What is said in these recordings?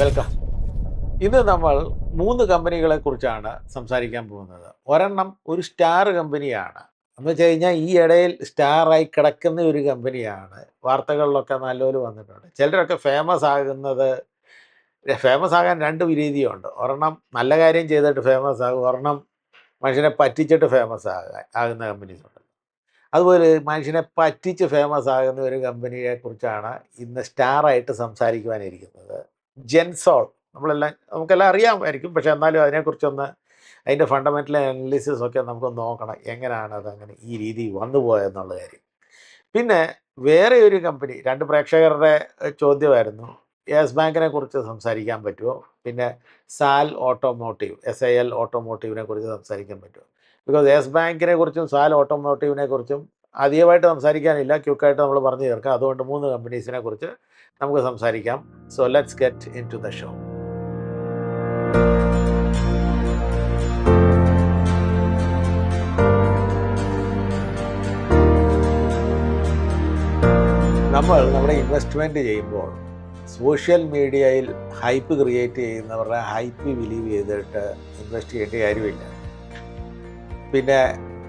Welcome. ഇന്ന് നമ്മൾ മൂന്ന് കമ്പനികളെ കുറിച്ചാണ് സംസാരിക്കാൻ പോകുന്നത്. ഒരെണ്ണം ഒരു സ്റ്റാർ കമ്പനിയാണ്. എന്ന് വെച്ച് കഴിഞ്ഞാൽ ഈ ഇടയിൽ സ്റ്റാറായി കിടക്കുന്ന ഒരു കമ്പനിയാണ്. വാർത്തകളിലൊക്കെ നല്ലപോലെ വന്നിട്ടുണ്ട്. ചിലരൊക്കെ ഫേമസ് ആകുന്നത് ഫേമസ് ആകാൻ രണ്ട് രീതിയുണ്ട്. ഒരെണ്ണം നല്ല കാര്യം ചെയ്തിട്ട് ഫേമസ് ആകും. ഒരെണ്ണം മനുഷ്യനെ പറ്റിച്ചിട്ട് ഫേമസ് ആകാൻ ആകുന്ന കമ്പനീസ് ഉണ്ട്. അതുപോലെ മനുഷ്യനെ പറ്റിച്ച് ഫേമസ് ആകുന്ന ഒരു കമ്പനിയെ കുറിച്ചാണ് ഇന്ന് സ്റ്റാറായിട്ട് സംസാരിക്കുവാനിരിക്കുന്നത്. ജെൻസോൾ. നമ്മളെല്ലാം നമുക്കെല്ലാം അറിയാമായിരിക്കും. പക്ഷെ എന്നാലും അതിനെക്കുറിച്ചൊന്ന് അതിന്റെ ഫണ്ടമെന്റൽ അനാലിസിസ് ഒക്കെ നമുക്ക് നോക്കണം. എങ്ങനെയാണ് അങ്ങനെ ഈ രീതി വന്നു പോയെന്നുള്ള കാര്യം. പിന്നെ വേറെ ഒരു കമ്പനി രണ്ട് പ്രേക്ഷകരുടെ ചോദ്യമായിരുന്നു. യെസ് ബാങ്കിനെ കുറിച്ച് സംസാരിക്കാൻ പറ്റുമോ? പിന്നെ സാൽ ഓട്ടോമോട്ടീവ് എസ് ഐ എൽ ഓട്ടോമോട്ടീവിനെ കുറിച്ച് സംസാരിക്കാൻ പറ്റുമോ? ബിക്കോസ് യെസ് ബാങ്കിനെ കുറിച്ചും സാൽ ഓട്ടോമോട്ടീവിനെ കുറിച്ചും അധികമായിട്ട് സംസാരിക്കാനില്ല. ക്യുക്കായിട്ട് നമ്മൾ പറഞ്ഞു തീർക്കാം. അതുകൊണ്ട് മൂന്ന് കമ്പനീസിനെ കുറിച്ച് നമുക്ക് സംസാരിക്കാം. So let's get into the show നമ്മൾ നമ്മുടെ ഇൻവെസ്റ്റ്മെന്റ് ചെയ്യുമ്പോൾ സോഷ്യൽ മീഡിയയിൽ ഹൈപ്പ് ക്രിയേറ്റ് ചെയ്യുന്നവരുടെ ഹൈപ്പ് ബിലീവ് ചെയ്തിട്ട് ഇൻവെസ്റ്റ് ചെയ്യേണ്ട കാര്യമില്ല. പിന്നെ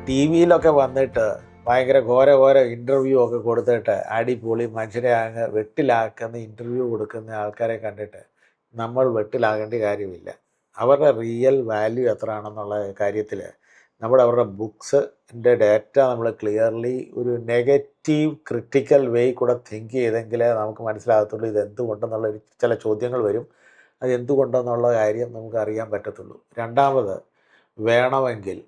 ടി വിയിലൊക്കെ വന്നിട്ട് ഭയങ്കര ഘോര ഘോര ഇന്റർവ്യൂ ഒക്കെ കൊടുത്തിട്ട് അടിപൊളി മനുഷ്യരെ അങ്ങ് വെട്ടിലാക്കുന്ന ഇന്റർവ്യൂ കൊടുക്കുന്ന ആൾക്കാരെ കണ്ടിട്ട് നമ്മൾ വെട്ടിലാകേണ്ട കാര്യമില്ല. അവരുടെ റിയൽ വാല്യൂ എത്രയാണെന്നുള്ള കാര്യത്തിൽ നമ്മൾ അവരുടെ ബുക്സിന്റെ ഡാറ്റ നമ്മൾ ക്ലിയർലി ഒരു നെഗറ്റീവ് ക്രിട്ടിക്കൽ വേ കൂടെ തിങ്ക് ചെയ്തെങ്കിലേ നമുക്ക് മനസ്സിലാകത്തുള്ളൂ ഇത് എന്തുകൊണ്ടെന്നുള്ള ചില ചോദ്യങ്ങൾ വരും. അത് എന്തുകൊണ്ടെന്നുള്ള കാര്യം നമുക്ക് അറിയാൻ പറ്റത്തുള്ളൂ. രണ്ടാമത് വേണമെങ്കിൽ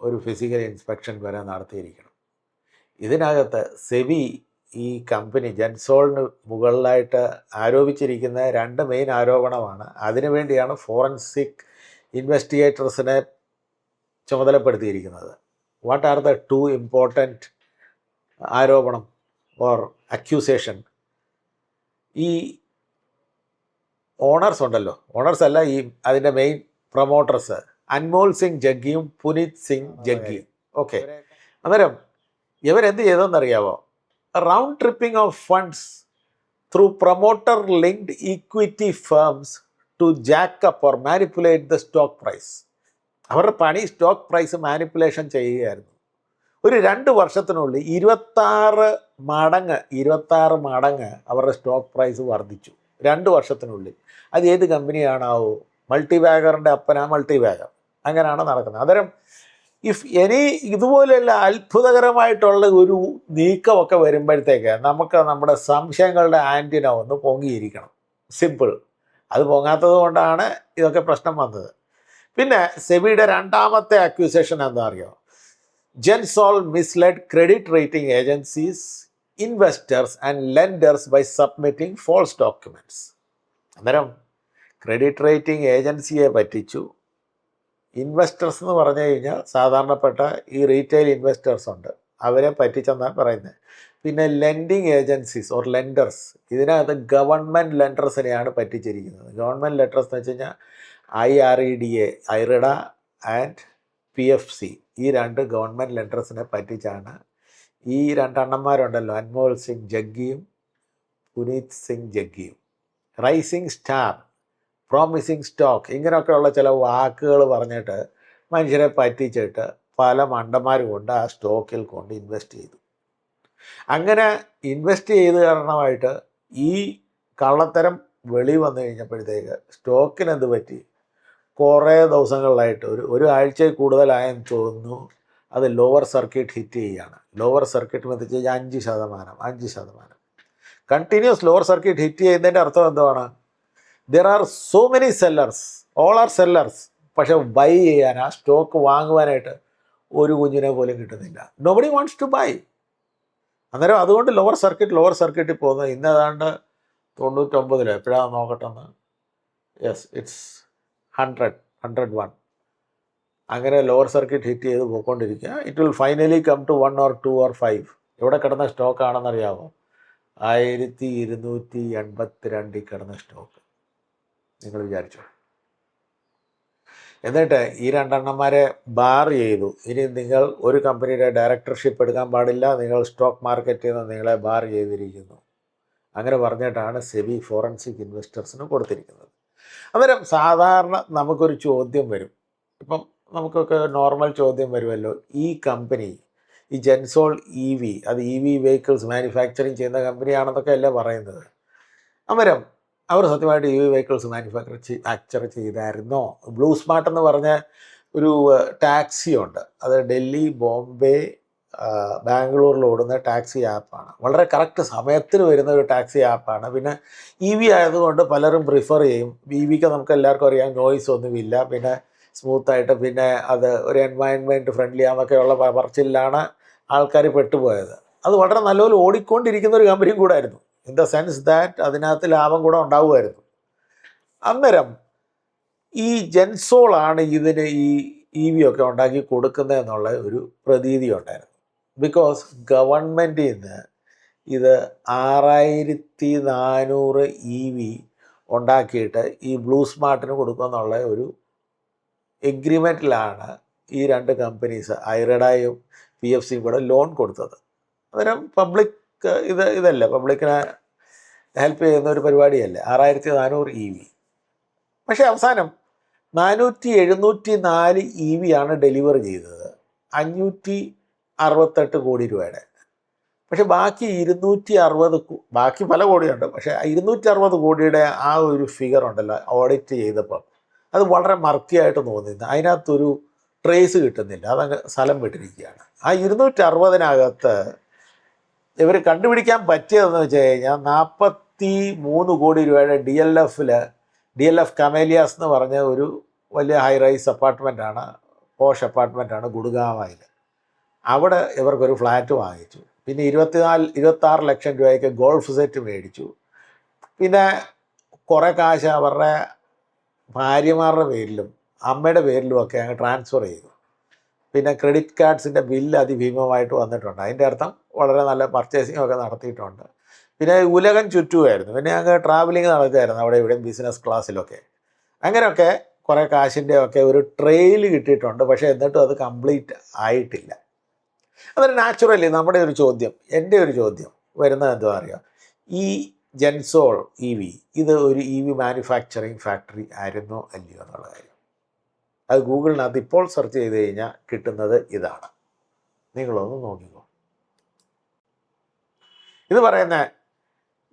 ഒരു ഫിസിക്കൽ ഇൻസ്പെക്ഷൻ വരെ നടത്തിയിരിക്കണം. ഇതിനകത്ത് സെബി ഈ കമ്പനി ജൻസോളിന് മുകളിലായിട്ട് ആരോപിച്ചിരിക്കുന്ന രണ്ട് മെയിൻ ആരോപണമാണ്. അതിനുവേണ്ടിയാണ് ഫോറൻസിക് ഇൻവെസ്റ്റിഗേറ്റേഴ്സിനെ ചുമതലപ്പെടുത്തിയിരിക്കുന്നത്. What are the two important ആരോപണം ഓർ അക്യൂസേഷൻ ഈ ഓണേഴ്സ് ഉണ്ടല്ലോ. ഓണേഴ്സ് അല്ല ഈ അതിന്റെ മെയിൻ പ്രൊമോട്ടേഴ്സ് അൻമോൾ സിംഗ് ജഗ്ഗിയും പുനീത് സിംഗ് ജഗ്ഗിയും. ഓക്കെ അന്നേരം ഇവരെന്ത് ചെയ്തെന്നറിയാവോ round tripping of funds through promoter linked equity firms to jack up or manipulate the stock price അവരുടെ പണി സ്റ്റോക്ക് പ്രൈസ് മാനിപ്പുലേഷൻ ചെയ്യുകയായിരുന്നു. ഒരു രണ്ട് വർഷത്തിനുള്ളിൽ ഇരുപത്താറ് മടങ്ങ് ഇരുപത്താറ് മടങ്ങ് അവരുടെ സ്റ്റോക്ക് പ്രൈസ് വർദ്ധിച്ചു. രണ്ട് വർഷത്തിനുള്ളിൽ. അത് ഏത് കമ്പനിയാണാവോ മൾട്ടി ബാഗറിന്റെ അപ്പനാ മൾട്ടി ബാഗർ അങ്ങനെയാണ് നടക്കുന്നത്. അന്നേരം ഇഫ് ഇനി ഇതുപോലെയുള്ള അത്ഭുതകരമായിട്ടുള്ള ഒരു നീക്കമൊക്കെ വരുമ്പോഴത്തേക്ക് നമുക്ക് നമ്മുടെ സംശയങ്ങളുടെ ആന്റിന ഒന്ന് പൊങ്ങിയിരിക്കണം. സിമ്പിൾ അത് പൊങ്ങാത്തത് കൊണ്ടാണ് ഇതൊക്കെ പ്രശ്നം വന്നത്. പിന്നെ സെബിയുടെ രണ്ടാമത്തെ അക്യൂസേഷൻ എന്താ അറിയോ Gensol mislead credit rating agencies investors and lenders by submitting false documents അന്നേരം ക്രെഡിറ്റ് റേറ്റിംഗ് ഏജൻസിയെ പറ്റിച്ചു. ഇൻവെസ്റ്റേഴ്സ് എന്ന് പറഞ്ഞു കഴിഞ്ഞാൽ സാധാരണപ്പെട്ട ഈ റീറ്റെയിൽ ഇൻവെസ്റ്റേഴ്സ് ഉണ്ട്. അവരെ പറ്റിച്ചെന്നാണ് പറയുന്നത് പിന്നെ ലെൻഡിങ് ഏജൻസീസ് ഓർ ലെൻഡേഴ്സ് ഇതിനകത്ത് ഗവൺമെന്റ് ലെൻഡേഴ്സിനെയാണ് പറ്റിച്ചിരിക്കുന്നത്. ഗവൺമെന്റ് ലെറ്റേഴ്സ് എന്ന് വെച്ച് കഴിഞ്ഞാൽ I R E D A IREDA and P F C ഈ രണ്ട് ഗവൺമെന്റ് ലെൻഡേഴ്സിനെ പറ്റിച്ചാണ് ഈ രണ്ടെണ്ണന്മാരുണ്ടല്ലോ. അൻമോൾ സിംഗ് ജഗ്ഗിയും പുനീത് സിംഗ് ജഗ്ഗിയും. റൈസിംഗ് സ്റ്റാർ പ്രോമിസിങ് സ്റ്റോക്ക് ഇങ്ങനെയൊക്കെയുള്ള ചില വാക്കുകൾ പറഞ്ഞിട്ട് മനുഷ്യരെ പറ്റിച്ചിട്ട് പല മണ്ടന്മാരും കൊണ്ട് ആ സ്റ്റോക്കിൽ കൊണ്ട് ഇൻവെസ്റ്റ് ചെയ്തു. അങ്ങനെ ഇൻവെസ്റ്റ് ചെയ്ത് കാരണമായിട്ട് ഈ കള്ളത്തരം വെളി വന്നു കഴിഞ്ഞപ്പോഴത്തേക്ക് സ്റ്റോക്കിന് എന്ത് പറ്റി? കുറേ ദിവസങ്ങളിലായിട്ട് ഒരു ഒരു ആഴ്ചയിൽ കൂടുതലായെന്ന് തോന്നുന്നു. അത് ലോവർ സർക്യൂട്ട് ഹിറ്റ് ചെയ്യുകയാണ്. ലോവർ സർക്യൂട്ട് എന്ന് വെച്ച് കഴിഞ്ഞാൽ അഞ്ച് ശതമാനം അഞ്ച് ശതമാനം. കണ്ടിന്യൂസ് ലോവർ സർക്യൂട്ട് ഹിറ്റ് ചെയ്യുന്നതിന്റെ അർത്ഥം എന്താണ് there are so many sellers all are sellers പക്ഷെ ബൈ ചെയ്യാൻ ആ സ്റ്റോക്ക് വാങ്ങുവാനായിട്ട് ഒരു കുഞ്ഞിനെ പോലും കിട്ടുന്നില്ല. നോബഡി വാണ്ട്സ് ടു ബൈ അന്നേരം അതുകൊണ്ട് ലോവർ സർക്യൂട്ട് ലോവർ സർക്യൂട്ടിൽ പോകുന്നത് ഇന്ന് ഏതാണ്ട് തൊണ്ണൂറ്റൊമ്പതിലോ എപ്പോഴാണ് നോക്കട്ടെന്ന്? Yes it's hundred hundred one അങ്ങനെ ലോവർ സർക്യൂട്ട് ഹിറ്റ് ചെയ്ത് പോയിക്കൊണ്ടിരിക്കുക. It will finally come to one or two or five എവിടെ കിടന്ന സ്റ്റോക്ക് ആണെന്നറിയാമോ ആയിരത്തി ഇരുന്നൂറ്റി എൺപത്തി രണ്ടിൽ കിടന്ന സ്റ്റോക്ക് നിങ്ങൾ വിചാരിച്ചു. എന്നിട്ട് ഈ രണ്ടെണ്ണന്മാരെ ബാർ ചെയ്തു. ഇനി നിങ്ങൾ ഒരു കമ്പനിയുടെ ഡയറക്ടർഷിപ്പ് എടുക്കാൻ പാടില്ല. നിങ്ങൾ സ്റ്റോക്ക് മാർക്കറ്റിൽ നിന്ന് നിങ്ങളെ ബാർ ചെയ്തിരിക്കുന്നു. അങ്ങനെ പറഞ്ഞിട്ടാണ് സെബി ഫോറൻസിക് ഇൻവെസ്റ്റേഴ്സിന് കൊടുത്തിരിക്കുന്നത്. അന്നേരം സാധാരണ നമുക്കൊരു ചോദ്യം വരും. ഇപ്പം നമുക്കൊക്കെ നോർമൽ ചോദ്യം വരുമല്ലോ. ഈ കമ്പനി ഈ ജെൻസോൾ ഇ വി അത് ഇ വി വെഹിക്കിൾസ് മാനുഫാക്ചറിങ് ചെയ്യുന്ന കമ്പനിയാണെന്നൊക്കെ അല്ലേ പറയുന്നത്. അന്നേരം അവർ സത്യമായിട്ട് E V vehicles manufacture facture ചെയ്തായിരുന്നോ? Blue smart എന്ന് പറഞ്ഞ ഒരു ടാക്സി ഉണ്ട്. അത് ഡൽഹി ബോംബെ ബാംഗ്ലൂരിൽ ഓടുന്ന ടാക്സി ആപ്പാണ് വളരെ കറക്റ്റ് സമയത്തിന് വരുന്ന ഒരു ടാക്സി ആപ്പാണ് പിന്നെ ഇ വി ആയതുകൊണ്ട് പലരും പ്രിഫർ ചെയ്യും. ഇ വിക്ക് നമുക്ക് എല്ലാവർക്കും അറിയാം നോയ്സ് ഒന്നുമില്ല. പിന്നെ സ്മൂത്തായിട്ട് പിന്നെ അത് ഒരു എൻവയൺമെന്റ് ഫ്രണ്ട്ലി ആണെന്നൊക്കെയുള്ള പറച്ചിലാണ് ആൾക്കാർ പെട്ടുപോയത്. അത് വളരെ നല്ലപോലെ ഓടിക്കൊണ്ടിരിക്കുന്ന ഒരു കമ്പനിയും കൂടായിരുന്നു ഇൻ ദ സെൻസ് ദാറ്റ് അതിനകത്ത് ലാഭം കൂടെ ഉണ്ടാവുമായിരുന്നു. അന്നേരം ഈ ജെൻസോളാണ് ഇതിന് ഈ ഇ വി ഒക്കെ ഉണ്ടാക്കി കൊടുക്കുന്നതെന്നുള്ള ഒരു പ്രതീതി ഉണ്ടായിരുന്നു. ബിക്കോസ് ഗവൺമെന്റിൽ നിന്ന് ഇത് ആറായിരത്തി നാനൂറ് ഇ വി ഉണ്ടാക്കിയിട്ട് ഈ ബ്ലൂ സ്മാർട്ടിന് കൊടുക്കുമെന്നുള്ള ഒരു എഗ്രിമെന്റിലാണ് ഈ രണ്ട് കമ്പനീസ് ഐറഡായും പി എഫ് സിയും കൂടെ ലോൺ കൊടുത്തത്. അന്നേരം പബ്ലിക് ഇത് ഇതല്ല. പബ്ലിക്കിനെ ഹെൽപ്പ് ചെയ്യുന്ന ഒരു പരിപാടിയല്ല. ആറായിരത്തി നാനൂറ് ഇ വി. പക്ഷേ അവസാനം നാനൂറ്റി എഴുന്നൂറ്റി നാല് ഇ വി ആണ് ഡെലിവർ ചെയ്തത്. അഞ്ഞൂറ്റി അറുപത്തെട്ട് കോടി രൂപയുടെ. പക്ഷെ ബാക്കി ഇരുന്നൂറ്റി അറുപത് ബാക്കി പല കോടിയുണ്ട്. പക്ഷേ ഇരുന്നൂറ്റി അറുപത് കോടിയുടെ ആ ഒരു ഫിഗർ ഉണ്ടല്ലോ ഓഡിറ്റ് ചെയ്തപ്പം. അത് വളരെ മർത്തിയായിട്ട് തോന്നിയിരുന്നു. അതിനകത്തൊരു ട്രേസ് കിട്ടുന്നില്ല. അതങ്ങ് സ്ഥലം വിട്ടിരിക്കുകയാണ്. ആ ഇരുന്നൂറ്റി അറുപതിനകത്ത് ഇവർ കണ്ടുപിടിക്കാൻ പറ്റിയതെന്ന് വെച്ച് കഴിഞ്ഞാൽ നാൽപ്പത്തി മൂന്ന് കോടി രൂപയുടെ ഡി എൽ എഫിൽ ഡി എൽ എഫ് കമേലിയാസ് എന്ന് പറഞ്ഞ ഒരു വലിയ ഹൈ റൈസ് അപ്പാർട്ട്മെന്റാണ് പോഷ് അപ്പാർട്ട്മെന്റാണ് ഗുഡ്ഗാവായിൽ അവിടെ ഇവർക്കൊരു ഫ്ലാറ്റ് വാങ്ങിച്ചു. പിന്നെ ഇരുപത്തിനാല് ഇരുപത്താറ് ലക്ഷം രൂപയ്ക്ക് ഗോൾഫ് സെറ്റ് മേടിച്ചു. പിന്നെ കുറേ കാശ് അവരുടെ ഭാര്യമാരുടെ പേരിലും അമ്മയുടെ പേരിലും ഒക്കെ അങ്ങ് ട്രാൻസ്ഫർ ചെയ്തു. പിന്നെ ക്രെഡിറ്റ് കാർഡ്സിന്റെ ബില്ല് അതിഭീമമായിട്ട് വന്നിട്ടുണ്ട്. അതിന്റെ അർത്ഥം വളരെ നല്ല പർച്ചേസിംഗ് ഒക്കെ നടത്തിയിട്ടുണ്ട്. പിന്നെ ഉലകം ചുറ്റുമായിരുന്നു. പിന്നെ അങ്ങ് ട്രാവലിംഗ് നടക്കുമായിരുന്നു അവിടെ ഇവിടെയും ബിസിനസ് ക്ലാസ്സിലൊക്കെ അങ്ങനെയൊക്കെ കുറേ കാശിന്റെ ഒക്കെ ഒരു ട്രെയിൽ കിട്ടിയിട്ടുണ്ട്. പക്ഷേ എന്നിട്ടും അത് കംപ്ലീറ്റ് ആയിട്ടില്ല. അതൊരു നാച്ചുറലി നമ്മുടെ ഒരു ചോദ്യം എന്റെ ഒരു ചോദ്യം വരുന്നത് എന്താ പറയുക ഈ ജെൻസോൾ ഇ വി ഇത് ഒരു ഇ വി മാനുഫാക്ചറിങ് ഫാക്ടറി ആയിരുന്നോ അല്ലയോ എന്നുള്ള കാര്യം. അത് ഗൂഗിളിനകത്ത് ഇപ്പോൾ സെർച്ച് ചെയ്ത് കഴിഞ്ഞാൽ കിട്ടുന്നത് ഇതാണ്. നിങ്ങളൊന്ന് നോക്കിക്കോ ഇത് പറയുന്ന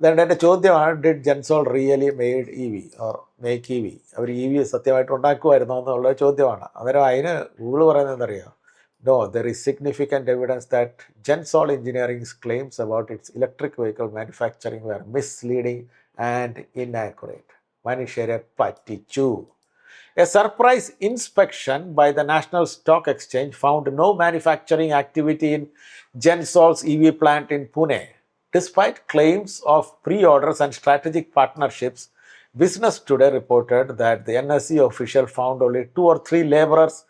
ഇതുകൊണ്ട് എന്റെ ചോദ്യമാണ് did Gensol really made E V or make E V our E V സത്യമായിട്ട് ഉണ്ടാക്കുമായിരുന്നോ എന്നുള്ള ചോദ്യമാണ്. അന്നേരം അതിന് ഗൂഗിൾ പറയുന്നത് എന്തറിയാം no there is significant evidence that Gensol engineering's claims about its electric vehicle manufacturing were misleading and inaccurate മനുഷ്യരെ പറ്റിച്ചു. A surprise inspection by the National Stock Exchange found no manufacturing activity in Gensol's E V plant in Pune. Despite claims of pre orders and strategic partnerships, Business Today reported that the NSE official found only two or three laborers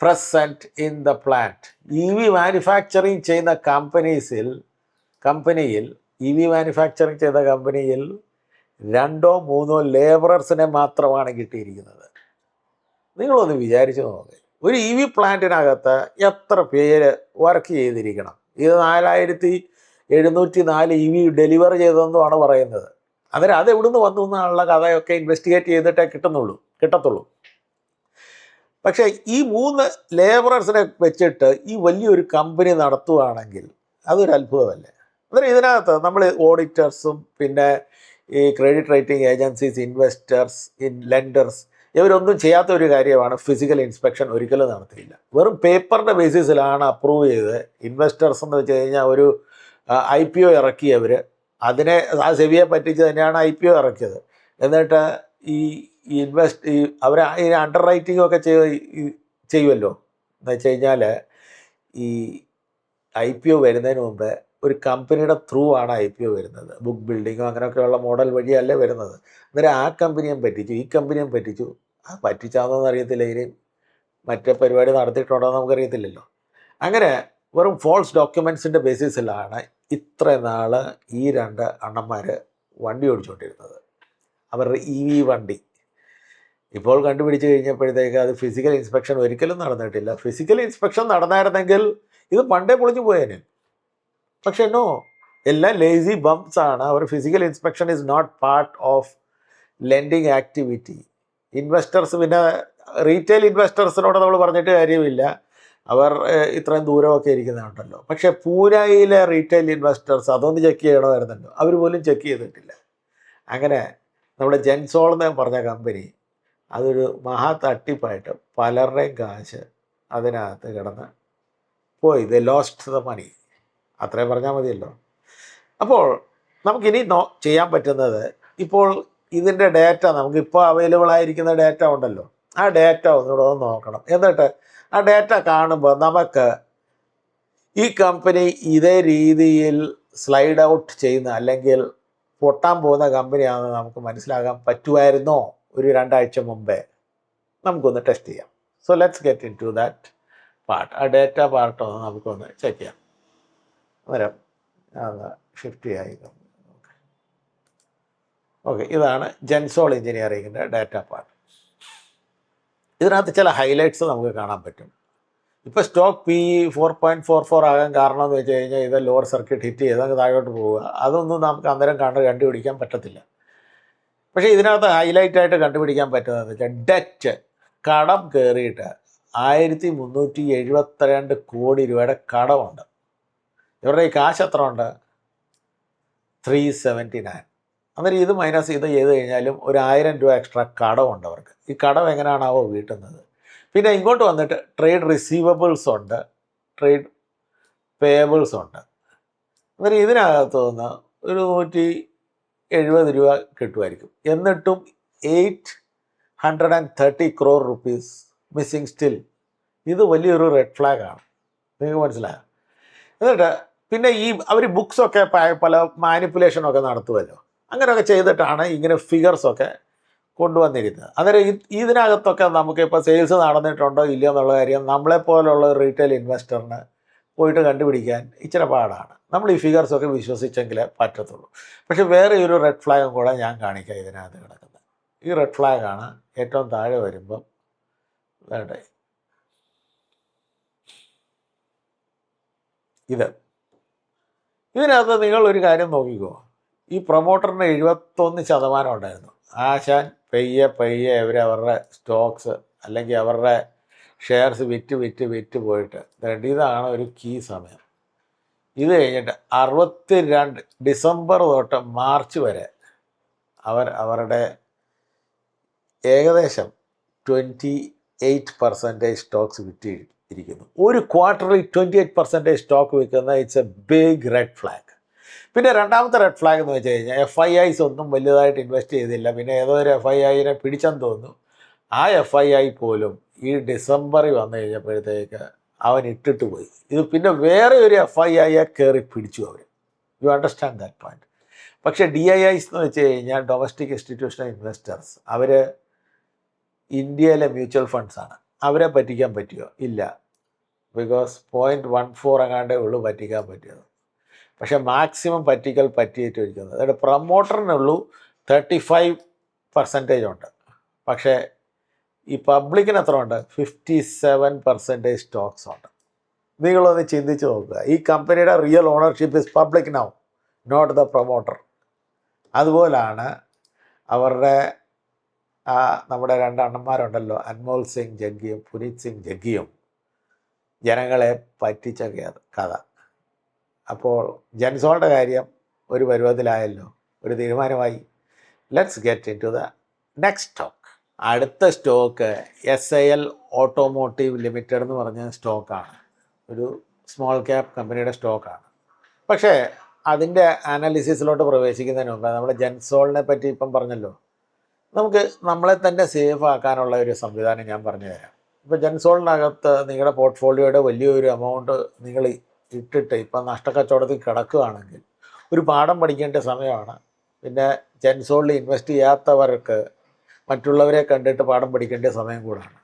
present in the plant. EV manufacturing ചെയ്യുന്ന കമ്പനീസിൽ കമ്പനിയിൽ E V manufacturing ചെയ്ത കമ്പനിയിൽ രണ്ടോ മൂന്നോ ലേബറേഴ്സിനെ മാത്രമാണ് കിട്ടിയിരിക്കുന്നത് നിങ്ങളൊന്ന് വിചാരിച്ചു നോക്ക് ഒരു ഇ വി പ്ലാന്റിനകത്ത് എത്ര പേര് വർക്ക് ചെയ്തിരിക്കണം ഇത് നാലായിരത്തി എഴുന്നൂറ്റി നാല് ഇ വി ഡെലിവർ ചെയ്തതെന്നുമാണ് പറയുന്നത്. അന്നേരം അത് എവിടുന്ന് വന്നു എന്നുള്ള കഥയൊക്കെ ഇൻവെസ്റ്റിഗേറ്റ് ചെയ്തിട്ടേ കിട്ടുന്നുള്ളൂ കിട്ടത്തുള്ളൂ. പക്ഷേ ഈ മൂന്ന് ലേബറേഴ്സിനെ വെച്ചിട്ട് ഈ വലിയൊരു കമ്പനി നടത്തുകയാണെങ്കിൽ അതൊരു അത്ഭുതമല്ലേ? അന്നേരം ഇതിനകത്ത് നമ്മൾ ഓഡിറ്റേഴ്സും പിന്നെ ഈ credit rating agencies investors in lenders ഇവരൊന്നും ചെയ്യാത്ത ഒരു കാര്യമാണ് ഫിസിക്കൽ ഇൻസ്പെക്ഷൻ ഒരിക്കലും നടത്തിയില്ല. വെറും പേപ്പറിന്റെ ബേസിസിലാണ് അപ്രൂവ് ചെയ്ത് ഇൻവെസ്റ്റേഴ്സ് എന്ന് വെച്ച് കഴിഞ്ഞാൽ ഒരു ഐ പി ഒ ഇറക്കിയവർ അതിനെ ആ സെബിയെ പറ്റിച്ച് തന്നെയാണ് ഐ പി ഒ ഇറക്കിയത്. എന്നിട്ട് ഈ ഇൻവെസ്റ്റ് ഈ അവർ ഈ അണ്ടർ റൈറ്റിംഗ് ഒക്കെ ചെയ്യുമല്ലോ എന്ന് വെച്ച് കഴിഞ്ഞാൽ ഈ ഐ പി ഒ വരുന്നതിന് മുമ്പ് ഒരു കമ്പനിയുടെ ത്രൂ ആണ് ഐ പി ഒ വരുന്നത്. ബുക്ക് ബിൽഡിങ്ങോ അങ്ങനെയൊക്കെയുള്ള മോഡൽ വഴിയല്ലേ വരുന്നത്. അന്നേരം ആ കമ്പനിയും പറ്റിച്ചു. ഈ കമ്പനിയും പറ്റിച്ചു. ആ പറ്റിച്ചാന്നൊന്നും അറിയത്തില്ല. ഇനി മറ്റേ പരിപാടി നടത്തിയിട്ടുണ്ടോ എന്ന് നമുക്കറിയത്തില്ലല്ലോ. അങ്ങനെ വെറും ഫോൾസ് ഡോക്യുമെൻസിന്റെ ബേസിസിലാണ് ഇത്ര നാൾ ഈ രണ്ട് അണ്ണന്മാർ വണ്ടി ഓടിച്ചുകൊണ്ടിരുന്നത് അവരുടെ ഇ വി വണ്ടി. ഇപ്പോൾ കണ്ടുപിടിച്ച് കഴിഞ്ഞപ്പോഴത്തേക്ക് അത് ഫിസിക്കൽ ഇൻസ്പെക്ഷൻ ഒരിക്കലും നടന്നിട്ടില്ല. ഫിസിക്കൽ ഇൻസ്പെക്ഷൻ നടന്നായിരുന്നെങ്കിൽ ഇത് പണ്ടേ പൊളിഞ്ഞു പോയേനെ. പക്ഷേ നോ എല്ലാം ലേസി ബംപ്സ് ആണ്. അവർ physical inspection is not part of lending activity investors പിന്നെ റീറ്റെയിൽ ഇൻവെസ്റ്റേഴ്സിനോട് നമ്മൾ പറഞ്ഞിട്ട് കാര്യമില്ല. അവർ ഇത്രയും ദൂരമൊക്കെ ഇരിക്കുന്നുണ്ടല്ലോ. പക്ഷേ പൂരായിലെ റീറ്റെയിൽ ഇൻവെസ്റ്റേഴ്സ് അതൊന്ന് ചെക്ക് ചെയ്യണമായിരുന്നല്ലോ. അവർ പോലും ചെക്ക് ചെയ്തിട്ടില്ല. അങ്ങനെ നമ്മുടെ ജെൻസോൾ എന്ന് പറഞ്ഞ കമ്പനി അതൊരു മഹാ തട്ടിപ്പായിട്ട് പലരുടെയും കാശ് അതിനകത്ത് കിടന്ന് പോയി ദ ലോസ്റ്റ് ദ മണി. അത്രയും പറഞ്ഞാൽ മതിയല്ലോ. അപ്പോൾ നമുക്കിനി നോ ചെയ്യാൻ പറ്റുന്നത് ഇപ്പോൾ ഇതിന്റെ ഡേറ്റ നമുക്കിപ്പോൾ അവൈലബിൾ ആയിരിക്കുന്ന ഡേറ്റ ഉണ്ടല്ലോ. ആ ഡേറ്റ ഒന്നുകൂടെ ഒന്ന് നോക്കണം. എന്നിട്ട് ആ ഡേറ്റ കാണുമ്പോൾ നമുക്ക് ഈ കമ്പനി ഇതേ രീതിയിൽ സ്ലൈഡ് ഔട്ട് ചെയ്യുന്ന അല്ലെങ്കിൽ പൊട്ടാൻ പോകുന്ന കമ്പനിയാണെന്ന് നമുക്ക് മനസ്സിലാകാൻ പറ്റുമായിരുന്നോ? ഒരു രണ്ടാഴ്ച മുമ്പേ. നമുക്കൊന്ന് ടെസ്റ്റ് ചെയ്യാം. So let's get into that part ആ ഡേറ്റ പാർട്ട് ഒന്ന് നമുക്കൊന്ന് ചെക്ക് ചെയ്യാം. അന്നേരം ഷിഫ്റ്റ് ആയി ഓക്കെ ഇതാണ് ജെൻസോൾ എഞ്ചിനീയറിങ്ങിന്റെ ഡേറ്റ പാർട്ട് ഇതിനകത്ത് ചില ഹൈലൈറ്റ്സ് നമുക്ക് കാണാൻ പറ്റും. ഇപ്പോൾ stock P E four point four four ആകാൻ കാരണം എന്ന് വെച്ച് കഴിഞ്ഞാൽ ഇത് ലോവർ സർക്യൂട്ട് ഹിറ്റ് ചെയ്ത് അങ്ങ് താഴോട്ട് പോവുക. അതൊന്നും നമുക്ക് അന്നേരം കണ്ട് കണ്ടുപിടിക്കാൻ പറ്റത്തില്ല. പക്ഷേ ഇതിനകത്ത് ഹൈലൈറ്റ് ആയിട്ട് കണ്ടുപിടിക്കാൻ പറ്റുന്നത് വെച്ചാൽ ഡെറ്റ് കടം കയറിയിട്ട് ആയിരത്തി മുന്നൂറ്റി എഴുപത്തിരണ്ട് കോടി രൂപയുടെ കടമുണ്ട്. ഇവരുടെ ഈ കാശ് എത്ര ഉണ്ട് ത്രീ സെവന്റി നയൻ അന്നേരം ഇത് മൈനസ് ഇത് ചെയ്ത് കഴിഞ്ഞാലും ഒരു ആയിരം രൂപ എക്സ്ട്രാ കടമുണ്ട് അവർക്ക്. ഈ കടം എങ്ങനെയാണാവോ വീട്ടുന്നത്. പിന്നെ ഇങ്ങോട്ട് വന്നിട്ട് ട്രേഡ് റിസീവബിൾസ് ഉണ്ട്. ട്രേഡ് പേബിൾസ് ഉണ്ട്. അന്നേരം ഇതിനകത്ത് നിന്ന് ഒരു നൂറ്റി എഴുപത് രൂപ കിട്ടുമായിരിക്കും. എന്നിട്ടും eight hundred and thirty crore rupees missing still ഇത് വലിയൊരു റെഡ് ഫ്ലാഗ് ആണ്. നിങ്ങൾക്ക് മനസ്സിലായോ? എന്നിട്ട് പിന്നെ ഈ അവർ ബുക്സൊക്കെ പല മാനിപ്പുലേഷനൊക്കെ നടത്തുമല്ലോ അങ്ങനെയൊക്കെ ചെയ്തിട്ടാണ് ഇങ്ങനെ ഫിഗേഴ്സൊക്കെ കൊണ്ടുവന്നിരുന്നത് അന്നേരം ഇതിനകത്തൊക്കെ നമുക്ക് ഇപ്പോൾ സെയിൽസ് നടന്നിട്ടുണ്ടോ ഇല്ലയോ എന്നുള്ള കാര്യം നമ്മളെപ്പോലുള്ള റീറ്റെയിൽ ഇൻവെസ്റ്ററിന് പോയിട്ട് കണ്ടുപിടിക്കാൻ ഇച്ചിരി പാടാണ്. നമ്മൾ ഈ ഫിഗേഴ്സൊക്കെ വിശ്വസിച്ചെങ്കിലേ പറ്റത്തുള്ളൂ. പക്ഷേ വേറെ ഒരു റെഡ് ഫ്ലാഗും കൂടെ ഞാൻ കാണിക്കാം ഇതിനകത്ത് കിടക്കുന്നത്. ഈ റെഡ് ഫ്ലാഗാണ് ഏറ്റവും താഴെ വരുമ്പം വേണ്ടേ ഇത്. ഇതിനകത്ത് നിങ്ങൾ ഒരു കാര്യം നോക്കിക്കോ. ഈ പ്രൊമോട്ടറിന് എഴുപത്തൊന്ന് ശതമാനം ഉണ്ടായിരുന്നു. ആശാൻ പെയ്യെ പെയ്യെ അവർ അവരുടെ സ്റ്റോക്സ് അല്ലെങ്കിൽ അവരുടെ ഷെയർസ് വിറ്റ് വിറ്റ് വിറ്റ് പോയിട്ട്. ഇതാണ് ഒരു കീ സമയം. ഇത് കഴിഞ്ഞിട്ട് അറുപത്തി രണ്ട് ഡിസംബർ തൊട്ട് മാർച്ച് വരെ അവർ അവരുടെ ഏകദേശം ട്വന്റി എയ്റ്റ് പെർസെന്റേജ് സ്റ്റോക്സ് വിറ്റ് ഇരിക്കുന്നു. ഒരു ക്വാർട്ടറിൽ ട്വന്റി എയ്റ്റ് പെർസെന്റേജ് സ്റ്റോക്ക് വിൽക്കുന്ന it's a big red flag പിന്നെ രണ്ടാമത്തെ റെഡ് ഫ്ലാഗ് എന്ന് വെച്ച് കഴിഞ്ഞാൽ എഫ് ഐ ഐസ് ഒന്നും വലുതായിട്ട് ഇൻവെസ്റ്റ് ചെയ്തില്ല. പിന്നെ ഏതോ ഒരു എഫ് ഐ ഐനെ പിടിച്ചെന്ന് തോന്നുന്നു. ആ എഫ് ഐ ഐ പോലും ഈ ഡിസംബറിൽ വന്നു കഴിഞ്ഞപ്പോഴത്തേക്ക് അവൻ ഇട്ടിട്ട് പോയി. ഇത് പിന്നെ വേറെ ഒരു എഫ് ഐ ഐയെ കയറി പിടിച്ചു അവർ യു അണ്ടർസ്റ്റാൻഡ് ദാറ്റ് പോയിന്റ് പക്ഷേ ഡി ഐ ഐസ് എന്ന് വെച്ച് കഴിഞ്ഞാൽ ഡൊമസ്റ്റിക് ഇൻസ്റ്റിറ്റ്യൂഷണൽ ഇൻവെസ്റ്റേഴ്സ് അവർ ഇന്ത്യയിലെ മ്യൂച്വൽ ഫണ്ട്സാണ് അവരെ പറ്റിക്കാൻ പറ്റുമോ ഇല്ല. ബിക്കോസ് പോയിന്റ് വൺ ഫോർ എങ്ങാണ്ടേ ഉള്ളൂ പറ്റിക്കാൻ പറ്റിയത് പക്ഷേ മാക്സിമം പറ്റിക്കൽ പറ്റിയിട്ടിരിക്കുന്നത് അതായത് പ്രൊമോട്ടറിനുള്ളൂ തേർട്ടി ഫൈവ് പെർസെന്റേജ് ഉണ്ട്. പക്ഷേ ഈ പബ്ലിക്കിന് എത്ര ഉണ്ട് ഫിഫ്റ്റി സെവൻ പെർസെന്റേജ് സ്റ്റോക്സ് ഉണ്ട്. നിങ്ങളൊന്ന് ചിന്തിച്ച് നോക്കുക. ഈ കമ്പനിയുടെ real ownership is public now not the promoter അതുപോലാണ് അവരുടെ ആ നമ്മുടെ രണ്ടണ്ണന്മാരുണ്ടല്ലോ അൻമോൽ സിംഗ് ജഗ്ഗിയും പുനീത് സിംഗ് ജഗ്ഗിയും. ജനങ്ങളെ പറ്റിച്ച കഥ. അപ്പോൾ ജെൻസോളുടെ കാര്യം ഒരു പരുവത്തിലായല്ലോ ഒരു തീരുമാനമായി. Let's get into the next stock അടുത്ത stock S I L automotive limited എന്ന് പറഞ്ഞ സ്റ്റോക്കാണ് ഒരു സ്മോൾ ക്യാപ് കമ്പനിയുടെ സ്റ്റോക്കാണ് പക്ഷേ അതിന്റെ അനാലിസിസിലോട്ട് പ്രവേശിക്കുന്നതിന് മുമ്പ് നമ്മുടെ ജെൻസോളിനെ പറ്റി ഇപ്പം പറഞ്ഞല്ലോ. നമുക്ക് നമ്മളെ തന്നെ സേഫ് ആക്കാനുള്ള ഒരു സംവിധാനം ഞാൻ പറഞ്ഞു തരാം ഇപ്പോൾ ജെൻസോളിനകത്ത് നിങ്ങളുടെ പോർട്ട്ഫോളിയോയുടെ വലിയൊരു എമൗണ്ട് നിങ്ങൾ ഇട്ടിട്ട് ഇപ്പം നഷ്ടക്കച്ചവടത്തിൽ കിടക്കുകയാണെങ്കിൽ ഒരു പാഠം പഠിക്കേണ്ട സമയമാണ്. പിന്നെ ജെൻസോളിൽ ഇൻവെസ്റ്റ് ചെയ്യാത്തവർക്ക് മറ്റുള്ളവരെ കണ്ടിട്ട് പാഠം പഠിക്കേണ്ട സമയം കൂടാണ്.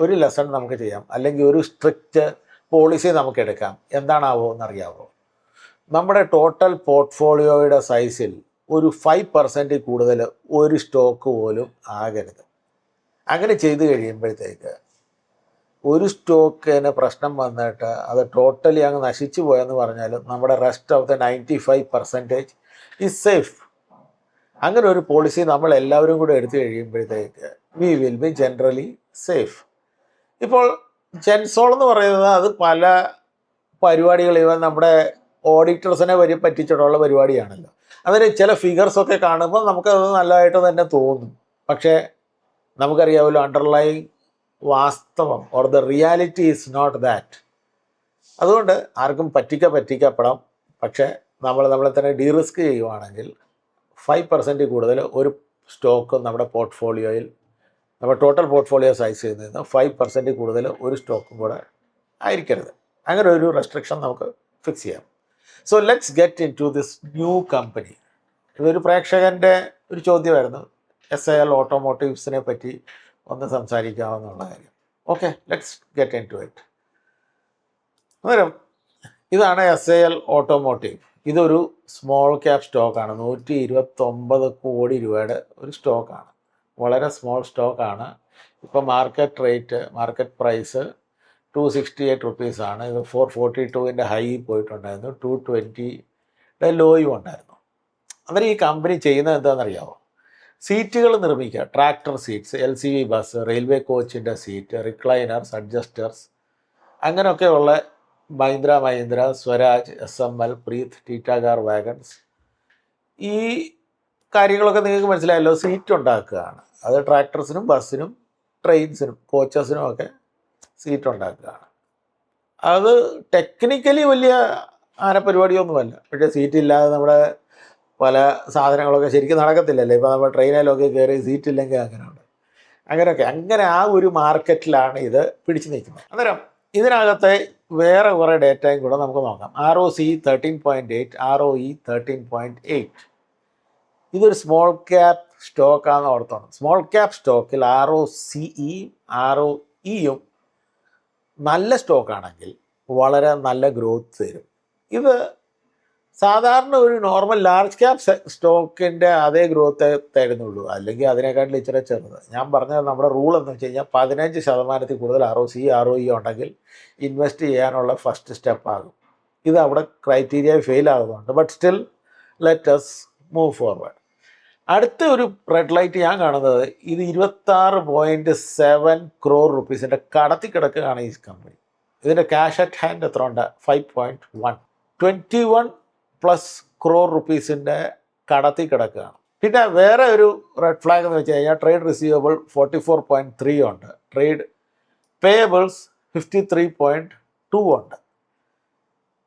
ഒരു ലെസൺ നമുക്ക് ചെയ്യാം. അല്ലെങ്കിൽ ഒരു സ്ട്രിക്റ്റ് പോളിസി നമുക്ക് എടുക്കാം. എന്താണാവോ എന്നറിയാവോ? നമ്മുടെ ടോട്ടൽ പോർട്ട്ഫോളിയോയുടെ സൈസിൽ ഒരു ഫൈവ് പെർസെന്റിൽ കൂടുതൽ ഒരു സ്റ്റോക്ക് പോലും ആകരുത്. അങ്ങനെ ചെയ്തു കഴിയുമ്പോഴത്തേക്ക് ഒരു സ്റ്റോക്കിന് പ്രശ്നം വന്നിട്ട് അത് ടോട്ടലി അങ്ങ് നശിച്ചു പോയെന്ന് പറഞ്ഞാലും നമ്മുടെ rest of the ninety five percentage is safe അങ്ങനെ ഒരു പോളിസി നമ്മൾ എല്ലാവരും കൂടെ എടുത്തു കഴിയുമ്പോഴത്തേക്ക് we will be generally safe ഇപ്പോൾ ജെൻസോൾ എന്ന് പറയുന്നത് അത് പല പരിപാടികൾ ഇവൻ നമ്മുടെ ഓഡിറ്റേഴ്സിനെ വരി പറ്റിച്ചിട്ടുള്ള പരിപാടിയാണല്ലോ. അതിന് ചില ഫിഗേഴ്സൊക്കെ കാണുമ്പോൾ നമുക്കത് നല്ലതായിട്ട് തന്നെ തോന്നും. പക്ഷേ നമുക്കറിയാമല്ലോ അണ്ടർലൈൻ വാസ്തവം or the reality is not that അതുകൊണ്ട് ആർക്കും പറ്റിക്ക പറ്റിക്കപ്പെടാം. പക്ഷേ നമ്മൾ നമ്മളെ തന്നെ ഡീറിസ്ക് ചെയ്യുവാണെങ്കിൽ ഫൈവ് പെർസെന്റ് കൂടുതൽ ഒരു സ്റ്റോക്ക് നമ്മുടെ പോർട്ട്ഫോളിയോയിൽ നമ്മുടെ ടോട്ടൽ പോർട്ട്ഫോളിയോ സൈസ് ചെയ്യുന്നതിന് ഫൈവ് പെർസെന്റ് കൂടുതൽ ഒരു സ്റ്റോക്കും കൂടെ ആയിരിക്കരുത്. അങ്ങനെ ഒരു റെസ്ട്രിക്ഷൻ നമുക്ക് ഫിക്സ് ചെയ്യാം. So let's get into this new company ഇതൊരു പ്രേക്ഷകന്റെ ഒരു ചോദ്യമായിരുന്നു. എസ് ഐ എൽ ഓട്ടോമോട്ടീവ്സിനെ പറ്റി ഒന്ന് സംസാരിക്കാമെന്നുള്ള കാര്യം. Okay let's get into it അന്നേരം ഇതാണ് എസ് എ എൽ ഓട്ടോമോട്ടീവ് ഇതൊരു സ്മോൾ ക്യാപ് സ്റ്റോക്കാണ് നൂറ്റി ഇരുപത്തൊമ്പത് കോടി രൂപയുടെ ഒരു സ്റ്റോക്കാണ് വളരെ സ്മോൾ സ്റ്റോക്കാണ് ഇപ്പോൾ market rate market price two sixty eight റുപ്പീസാണ് ഇത് ഫോർ ഫോർട്ടി ടുവിന്റെ ഹൈ പോയിട്ടുണ്ടായിരുന്നു. ടു ട്വന്റിയുടെ ലോയും ഉണ്ടായിരുന്നു. അന്നേരം ഈ കമ്പനി ചെയ്യുന്നത് എന്താണെന്നറിയാമോ സീറ്റുകൾ നിർമ്മിക്കുക. Tractor seats L C V bus railway കോച്ചിന്റെ seat recliners adjusters അങ്ങനെയൊക്കെയുള്ള Mahindra Mahindra Swaraj S M L Preet Titagarh wagons. ഈ കാര്യങ്ങളൊക്കെ നിങ്ങൾക്ക് മനസ്സിലായല്ലോ സീറ്റ് ഉണ്ടാക്കുകയാണ്. അത് ട്രാക്ടർസിനും ബസ്സിനും ട്രെയിൻസിനും കോച്ചസിനും ഒക്കെ സീറ്റ് ഉണ്ടാക്കുകയാണ്. അത് ടെക്നിക്കലി വലിയ ആന പരിപാടിയൊന്നുമല്ല പക്ഷേ സീറ്റ് ഇല്ലാതെ നമ്മുടെ പല സാധനങ്ങളൊക്കെ ശരിക്കും നടക്കത്തില്ലല്ലേ. ഇപ്പോൾ നമ്മൾ ട്രെയിനിലൊക്കെ കയറി സീറ്റില്ലെങ്കിൽ അങ്ങനെയുണ്ട്. അങ്ങനെയൊക്കെ. അങ്ങനെ ആ ഒരു മാർക്കറ്റിലാണ് ഇത് പിടിച്ചു നിൽക്കുന്നത്. അന്നേരം ഇതിനകത്തെ വേറെ കുറേ ഡേറ്റയും കൂടെ നമുക്ക് നോക്കാം. R O C thirteen point eight R O E thirteen point eight. ഇതൊരു സ്മോൾ ക്യാപ് സ്റ്റോക്കാണെന്ന് ഓർത്തോണം. സ്മോൾ ക്യാപ് സ്റ്റോക്കിൽ R O C E R O ഇയും നല്ല സ്റ്റോക്കാണെങ്കിൽ വളരെ നല്ല ഗ്രോത്ത് തരും. ഇത് സാധാരണ ഒരു നോർമൽ ലാർജ് ക്യാപ് സ്റ്റോക്കിന്റെ അതേ ഗ്രോത്ത് തരുന്നുള്ളൂ. അല്ലെങ്കിൽ അതിനെക്കാട്ടിൽ ഇച്ചിരി ചെറുത്. ഞാൻ പറഞ്ഞത് നമ്മുടെ റൂൾ എന്ന് വെച്ച് കഴിഞ്ഞാൽ പതിനഞ്ച് ശതമാനത്തിൽ കൂടുതൽ R O C R O E ഉണ്ടെങ്കിൽ ഇൻവെസ്റ്റ് ചെയ്യാനുള്ള ഫസ്റ്റ് സ്റ്റെപ്പ് ആകും. ഇത് അവിടെ ക്രൈറ്റീരിയ ഫെയിൽ ആകുന്നുണ്ട്. But still let us move forward അടുത്ത ഒരു റെഡ് ലൈറ്റ് ഞാൻ കാണുന്നത് ഇത് ഇരുപത്താറ് പോയിന്റ് സെവൻ ക്രോർ റുപ്പീസിന്റെ കടത്തി കിടക്കുകയാണ് ഈ കമ്പനി ഇതിന്റെ ക്യാഷ് അറ്റ് ഹാൻഡ് എത്ര ഉണ്ട്? Five point one twenty one plus crore റുപ്പീസിന്റെ കടത്തി കിടക്കുകയാണ്. പിന്നെ വേറെ ഒരു റെഡ് ഫ്ലാഗ് എന്ന് വെച്ച് കഴിഞ്ഞാൽ trade receivable forty four point three ഉണ്ട്. Trade payables fifty three point two ഉണ്ട്.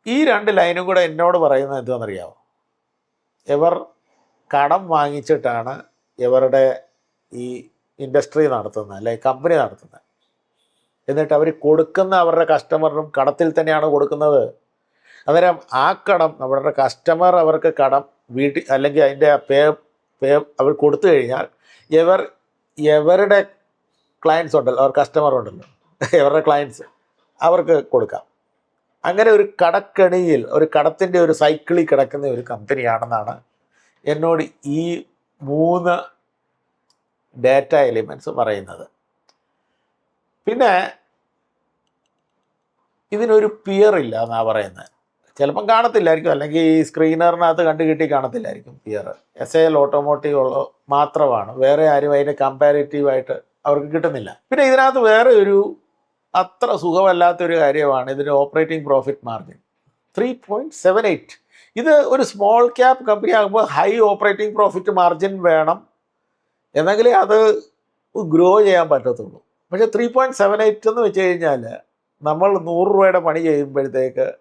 ഈ രണ്ട് ലൈനും കൂടെ എന്നോട് പറയുന്നത് എന്താണെന്നറിയാമോ ഇവർ കടം വാങ്ങിച്ചിട്ടാണ് ഇവരുടെ ഈ ഇൻഡസ്ട്രി നടത്തുന്നത് അല്ലെ കമ്പനി നടത്തുന്നത്. എന്നിട്ട് അവർ കൊടുക്കുന്ന അവരുടെ കസ്റ്റമറിനും കടത്തിൽ തന്നെയാണ് കൊടുക്കുന്നത്. അന്നേരം ആ കടം നമ്മുടെ കസ്റ്റമർ അവർക്ക് കടം വീട്ടിൽ അല്ലെങ്കിൽ അതിന്റെ പേ പേ അവർ കൊടുത്തു കഴിഞ്ഞാൽ എവർ എവരുടെ ക്ലയൻസ് ഉണ്ടല്ലോ അവർ കസ്റ്റമർ ഉണ്ടല്ലോ ഇവരുടെ ക്ലയൻസ് അവർക്ക് കൊടുക്കാം. അങ്ങനെ ഒരു കടക്കെണിയിൽ ഒരു കടത്തിന്റെ ഒരു സൈക്കിളിൽ കിടക്കുന്ന ഒരു കമ്പനിയാണെന്നാണ് എന്നോട് ഈ മൂന്ന് ഡാറ്റ എലിമെന്റ്സ് പറയുന്നത്. പിന്നെ ഇതിനൊരു പിയർ ഇല്ല എന്നാണ് പറയുന്നത്. ചിലപ്പം കാണത്തില്ലായിരിക്കും. അല്ലെങ്കിൽ ഈ സ്ക്രീനറിനകത്ത് കണ്ടു കിട്ടി കാണത്തില്ലായിരിക്കും. പിയർ എസ് എൽ ഓട്ടോമോട്ടീവ് ഉള്ള മാത്രമാണ്. വേറെ ആരും അതിന്റെ കമ്പാരിറ്റീവായിട്ട് അവർക്ക് കിട്ടുന്നില്ല. പിന്നെ ഇതിനകത്ത് വേറെ ഒരു അത്ര സുഖമല്ലാത്തൊരു കാര്യമാണ് ഇതിന്റെ operating profit margin three point seven eight ഇത് ഒരു സ്മോൾ ക്യാപ് കമ്പനി ആകുമ്പോൾ ഹൈ ഓപ്പറേറ്റിംഗ് പ്രോഫിറ്റ് മാർജിൻ വേണം. എന്നെങ്കിലേ അത് ഗ്രോ ചെയ്യാൻ പറ്റത്തുള്ളൂ. പക്ഷേ ത്രീ പോയിന്റ് സെവൻ എയ്റ്റ് എന്ന് വെച്ച് കഴിഞ്ഞാൽ നമ്മൾ നൂറ് രൂപയുടെ പണി ചെയ്യുമ്പോഴത്തേക്ക്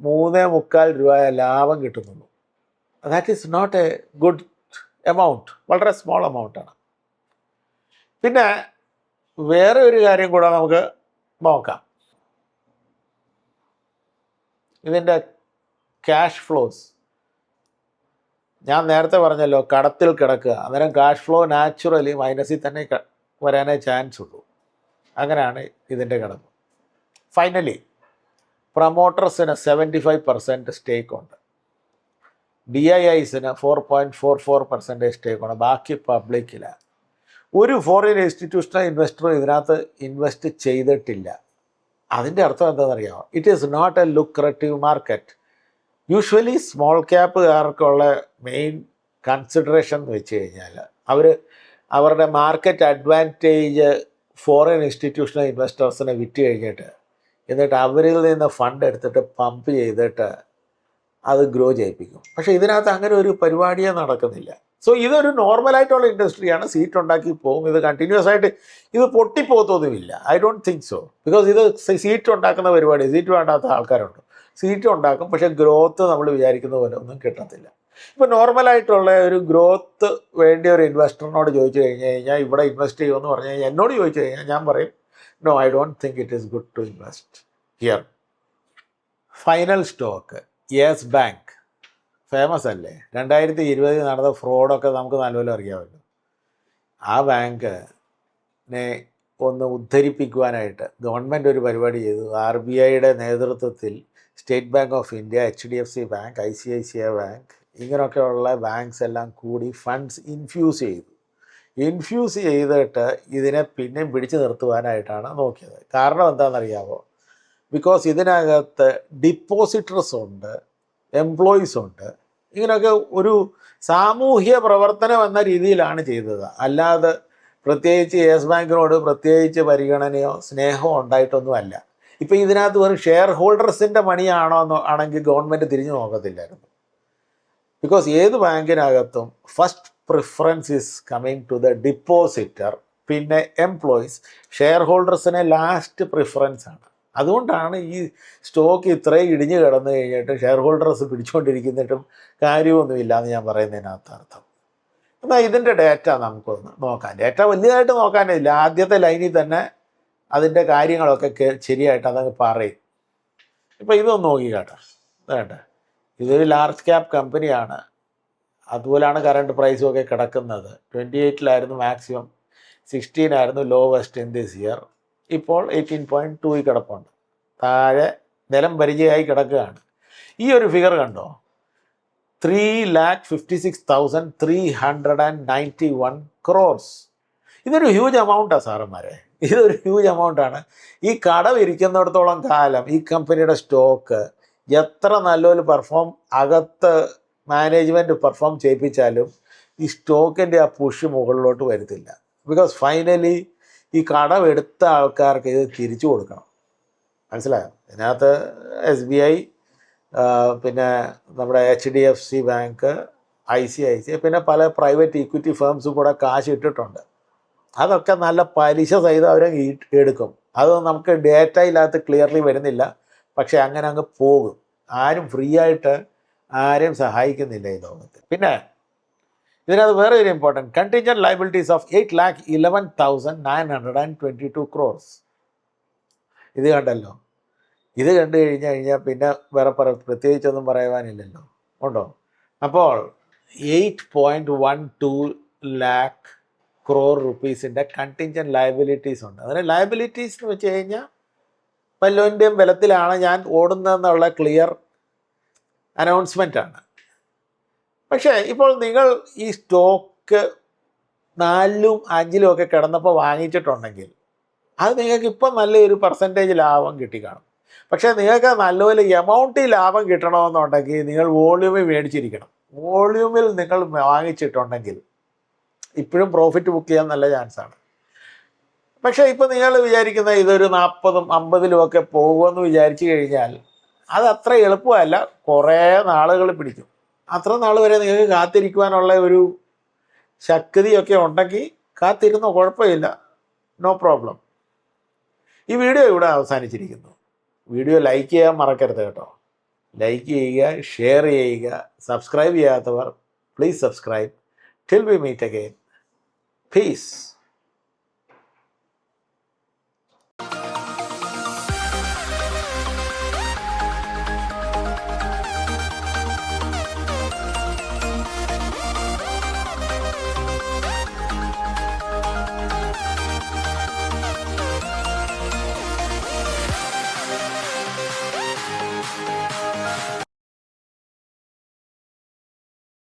മൂന്നേ മുക്കാൽ രൂപ ലാഭം കിട്ടുന്നുള്ളൂ. That is not a good amount വളരെ സ്മോൾ എമൗണ്ടാണ് പിന്നെ വേറെ ഒരു കാര്യം കൂടെ നമുക്ക് നോക്കാം. ഇതിന്റെ ക്യാഷ് ഫ്ലോസ് ഞാൻ നേരത്തെ പറഞ്ഞല്ലോ കടത്തിൽ കിടക്കുക. അന്നേരം ക്യാഷ് ഫ്ലോ നാച്ചുറലി മൈനസിൽ തന്നെ വരാനേ ചാൻസ് ഉള്ളൂ. അങ്ങനെയാണ് ഇതിന്റെ കിടപ്പ് ഫൈനലി പ്രൊമോട്ടേഴ്സിന് സെവന്റി ഫൈവ് പെർസെന്റ് സ്റ്റേക്ക് ഉണ്ട് D I ഐസിന് four point four four percentage stake ഉണ്ട് ബാക്കി പബ്ലിക്കിലാണ് ഒരു ഫോറിൻ ഇൻസ്റ്റിറ്റ്യൂഷണൽ ഇൻവെസ്റ്ററും ഇതിനകത്ത് ഇൻവെസ്റ്റ് ചെയ്തിട്ടില്ല. അതിന്റെ അർത്ഥം എന്താണെന്നറിയാമോ? It is not a lucrative market usually small ക്യാപ്പുകാർക്കുള്ള main consideration എന്ന് വെച്ച് കഴിഞ്ഞാൽ അവർ അവരുടെ മാർക്കറ്റ് അഡ്വാന്റേജ് ഫോറിൻ ഇൻസ്റ്റിറ്റ്യൂഷണൽ ഇൻവെസ്റ്റേഴ്സിനെ വിറ്റ് കഴിഞ്ഞിട്ട് എന്നിട്ട് അവരിൽ നിന്ന് ഫണ്ട് എടുത്തിട്ട് പമ്പ് ചെയ്തിട്ട് അത് ഗ്രോ ചെയ്യിപ്പിക്കും. പക്ഷേ ഇതിനകത്ത് അങ്ങനെ ഒരു പരിപാടിയേ നടക്കുന്നില്ല. സോ ഇതൊരു നോർമലായിട്ടുള്ള ഇൻഡസ്ട്രിയാണ് സീറ്റ് ഉണ്ടാക്കി പോകും. ഇത് കണ്ടിന്യൂസ് ആയിട്ട് ഇത് പൊട്ടിപ്പോകത്തൊന്നുമില്ല. I don't think so because ഇത് സീറ്റ് ഉണ്ടാക്കുന്ന പരിപാടി സീറ്റ് വേണ്ടാത്ത ആൾക്കാരുണ്ട്. സീറ്റ് ഉണ്ടാക്കും. പക്ഷേ ഗ്രോത്ത് നമ്മൾ വിചാരിക്കുന്ന പോലെ ഒന്നും കിട്ടത്തില്ല. ഇപ്പോൾ നോർമലായിട്ടുള്ള ഒരു ഗ്രോത്ത് വേണ്ടിയ ഒരു ഇൻവെസ്റ്ററിനോട് ചോദിച്ചു കഴിഞ്ഞ് കഴിഞ്ഞാൽ ഇവിടെ ഇൻവെസ്റ്റ് ചെയ്യുമെന്ന് പറഞ്ഞു കഴിഞ്ഞാൽ എന്നോട് ചോദിച്ചു കഴിഞ്ഞാൽ ഞാൻ പറയും no I don't think it is good to invest here final stock Yes Bank famous അല്ലേ? രണ്ടായിരത്തി ഇരുപതിൽ നടന്ന ഫ്രോഡൊക്കെ നമുക്ക് നല്ലപോലെ അറിയാമല്ലോ. ആ ബാങ്കിനെ ഒന്ന് ഉദ്ധരിപ്പിക്കുവാനായിട്ട് ഗവൺമെന്റ് ഒരു പരിപാടി ചെയ്തു. ആർ ബി ഐയുടെ നേതൃത്വത്തിൽ State Bank of India H D F C bank I C I C I bank ഇങ്ങനെയൊക്കെയുള്ള ബാങ്ക്സ് എല്ലാം കൂടി ഫണ്ട്സ് ഇൻഫ്യൂസ് ചെയ്തു. ഇൻഫ്യൂസ് ചെയ്തിട്ട് ഇതിനെ പിന്നെയും പിടിച്ചു നിർത്തുവാനായിട്ടാണ് നോക്കിയത്. കാരണം എന്താണെന്നറിയാമോ ബിക്കോസ് ഇതിനകത്ത് ഡിപ്പോസിറ്റേഴ്സ് ഉണ്ട് എംപ്ലോയീസ് ഉണ്ട്. ഇങ്ങനെയൊക്കെ ഒരു സാമൂഹ്യ പ്രവർത്തനം എന്ന രീതിയിലാണ് ചെയ്തത്. അല്ലാതെ പ്രത്യേകിച്ച് യെസ് ബാങ്കിനോട് പ്രത്യേകിച്ച് പരിഗണനയോ സ്നേഹമോ ഉണ്ടായിട്ടൊന്നുമല്ല. ഇപ്പം ഇതിനകത്ത് വെറും ഷെയർ ഹോൾഡേഴ്സിന്റെ മണിയാണോ എന്ന് ആണെങ്കിൽ ഗവൺമെന്റ് തിരിഞ്ഞു നോക്കത്തില്ലായിരുന്നു. ബിക്കോസ് ഏത് ബാങ്കിനകത്തും first preference is coming to the depositor പിന്നെ എംപ്ലോയീസ് ഷെയർ ഹോൾഡേഴ്സിനെ ലാസ്റ്റ് പ്രിഫറൻസ് ആണ്. അതുകൊണ്ടാണ് ഈ സ്റ്റോക്ക് ഇത്രയും ഇടിഞ്ഞു കിടന്നു കഴിഞ്ഞിട്ട് ഷെയർ ഹോൾഡേഴ്സ് പിടിച്ചുകൊണ്ടിരിക്കുന്നിട്ടും കാര്യമൊന്നുമില്ല എന്ന് ഞാൻ പറയുന്നതിനകത്ത് അർത്ഥം. എന്നാൽ ഇതിന്റെ ഡേറ്റ നമുക്കൊന്ന് നോക്കാം. ഡേറ്റ വലിയതായിട്ട് നോക്കാനില്ല ആദ്യത്തെ ലൈനിൽ തന്നെ അതിന്റെ കാര്യങ്ങളൊക്കെ ശരിയായിട്ട് അതങ്ങ് പറയും. ഇപ്പം ഇതൊന്ന് നോക്കി കേട്ടോ കേട്ടോ ഇതൊരു ലാർജ് ക്യാപ് കമ്പനിയാണ് അതുപോലെയാണ് കറണ്ട് പ്രൈസും ഒക്കെ കിടക്കുന്നത്. ട്വന്റി എയ്റ്റിലായിരുന്നു മാക്സിമം സിക്സ്റ്റീൻ ആയിരുന്നു ലോവസ്റ്റ് ഇൻ ദിസ് ഇയർ ഇപ്പോൾ എയ്റ്റീൻ പോയിന്റ് ടൂയിൽ കിടപ്പുണ്ട്. താഴെ നിലം പരിചയമായി കിടക്കുകയാണ്. ഈ ഒരു ഫിഗർ കണ്ടോ? Three lakh fifty six thousand three hundred and ninety one crores ഇതൊരു ഹ്യൂജ് എമൗണ്ടാണ് സാറന്മാരെ. ഇതൊരു ഹ്യൂജ് എമൗണ്ടാണ് ഈ കടം ഇരിക്കുന്നിടത്തോളം കാലം ഈ കമ്പനിയുടെ സ്റ്റോക്ക് എത്ര നല്ലൊരു പെർഫോം അകത്ത് മാനേജ്മെന്റ് പെർഫോം ചെയ്യിപ്പിച്ചാലും ഈ സ്റ്റോക്കിന്റെ ആ പുഷ് മുകളിലോട്ട് വരത്തില്ല. ബിക്കോസ് ഫൈനലി ഈ കടം എടുത്ത ആൾക്കാർക്ക് ഇത് തിരിച്ചു കൊടുക്കണം. മനസ്സിലായോ? ഇതിനകത്ത് എസ് ബി ഐ പിന്നെ നമ്മുടെ H D F C bank I C I C പിന്നെ പല പ്രൈവറ്റ് ഇക്വിറ്റി ഫേംസും കൂടെ കാശ് ഇട്ടിട്ടുണ്ട്. അതൊക്കെ നല്ല പലിശ സഹിതം അവർ എടുക്കും. അത് നമുക്ക് ഡേറ്റയിനകത്ത് ക്ലിയർലി വരുന്നില്ല. പക്ഷേ അങ്ങനെ അങ്ങ് പോകും. ആരും ഫ്രീ ആയിട്ട് ആരെയും സഹായിക്കുന്നില്ല ഈ ലോകത്ത്. പിന്നെ ഇതിനകത്ത് വേറെ ഒരു important contingent liabilities of eight lakh eleven thousand nine hundred and twenty two crores ഇത് കണ്ടല്ലോ. ഇത് കണ്ടു കഴിഞ്ഞു കഴിഞ്ഞാൽ പിന്നെ വേറെ പറ പ്രത്യേകിച്ചൊന്നും പറയുവാനില്ലല്ലോ. ഉണ്ടോ? അപ്പോൾ eight point one two lakh crore റുപ്പീസിന്റെ contingent liabilities ഉണ്ട്. അതിന് ലയബിലിറ്റീസ് എന്ന് വെച്ച് കഴിഞ്ഞാൽ വല്ലതിന്റെയും ബലത്തിലാണ് ഞാൻ ഓടുന്നതെന്നുള്ള ക്ലിയർ അനൗൺസ്മെന്റ് ആണ്. പക്ഷേ ഇപ്പോൾ നിങ്ങൾ ഈ സ്റ്റോക്ക് നാലിലും അഞ്ചിലും ഒക്കെ കിടന്നപ്പോൾ വാങ്ങിച്ചിട്ടുണ്ടെങ്കിൽ അത് നിങ്ങൾക്ക് ഇപ്പം നല്ലൊരു പെർസെന്റേജ് ലാഭം കിട്ടി കാണും. പക്ഷേ നിങ്ങൾക്ക് നല്ലപോലെ എമൗണ്ടിൽ ലാഭം കിട്ടണമെന്നുണ്ടെങ്കിൽ നിങ്ങൾ വോള്യൂമിൽ മേടിച്ചിരിക്കണം. വോള്യൂമിൽ നിങ്ങൾ വാങ്ങിച്ചിട്ടുണ്ടെങ്കിൽ ഇപ്പോഴും പ്രോഫിറ്റ് ബുക്ക് ചെയ്യാൻ നല്ല ചാൻസാണ് പക്ഷേ ഇപ്പോൾ നിങ്ങൾ വിചാരിക്കുന്ന ഇതൊരു നാൽപ്പതും അമ്പതിലും ഒക്കെ പോകുമെന്ന് വിചാരിച്ചു കഴിഞ്ഞാൽ അത് അത്ര എളുപ്പമല്ല. കുറേ നാളുകൾ പിടിക്കും. അത്ര നാൾ വരെ നിങ്ങൾക്ക് കാത്തിരിക്കുവാനുള്ള ഒരു ശക്തിയൊക്കെ ഉണ്ടെങ്കിൽ കാത്തിരുന്നോ കുഴപ്പമില്ല. നോ പ്രോബ്ലം ഈ വീഡിയോ ഇവിടെ അവസാനിച്ചിരിക്കുന്നു. വീഡിയോ ലൈക്ക് ചെയ്യാൻ മറക്കരുത് കേട്ടോ. ലൈക്ക് ചെയ്യുക ഷെയർ ചെയ്യുക സബ്സ്ക്രൈബ് ചെയ്യാത്തവർ please subscribe till we meet again peace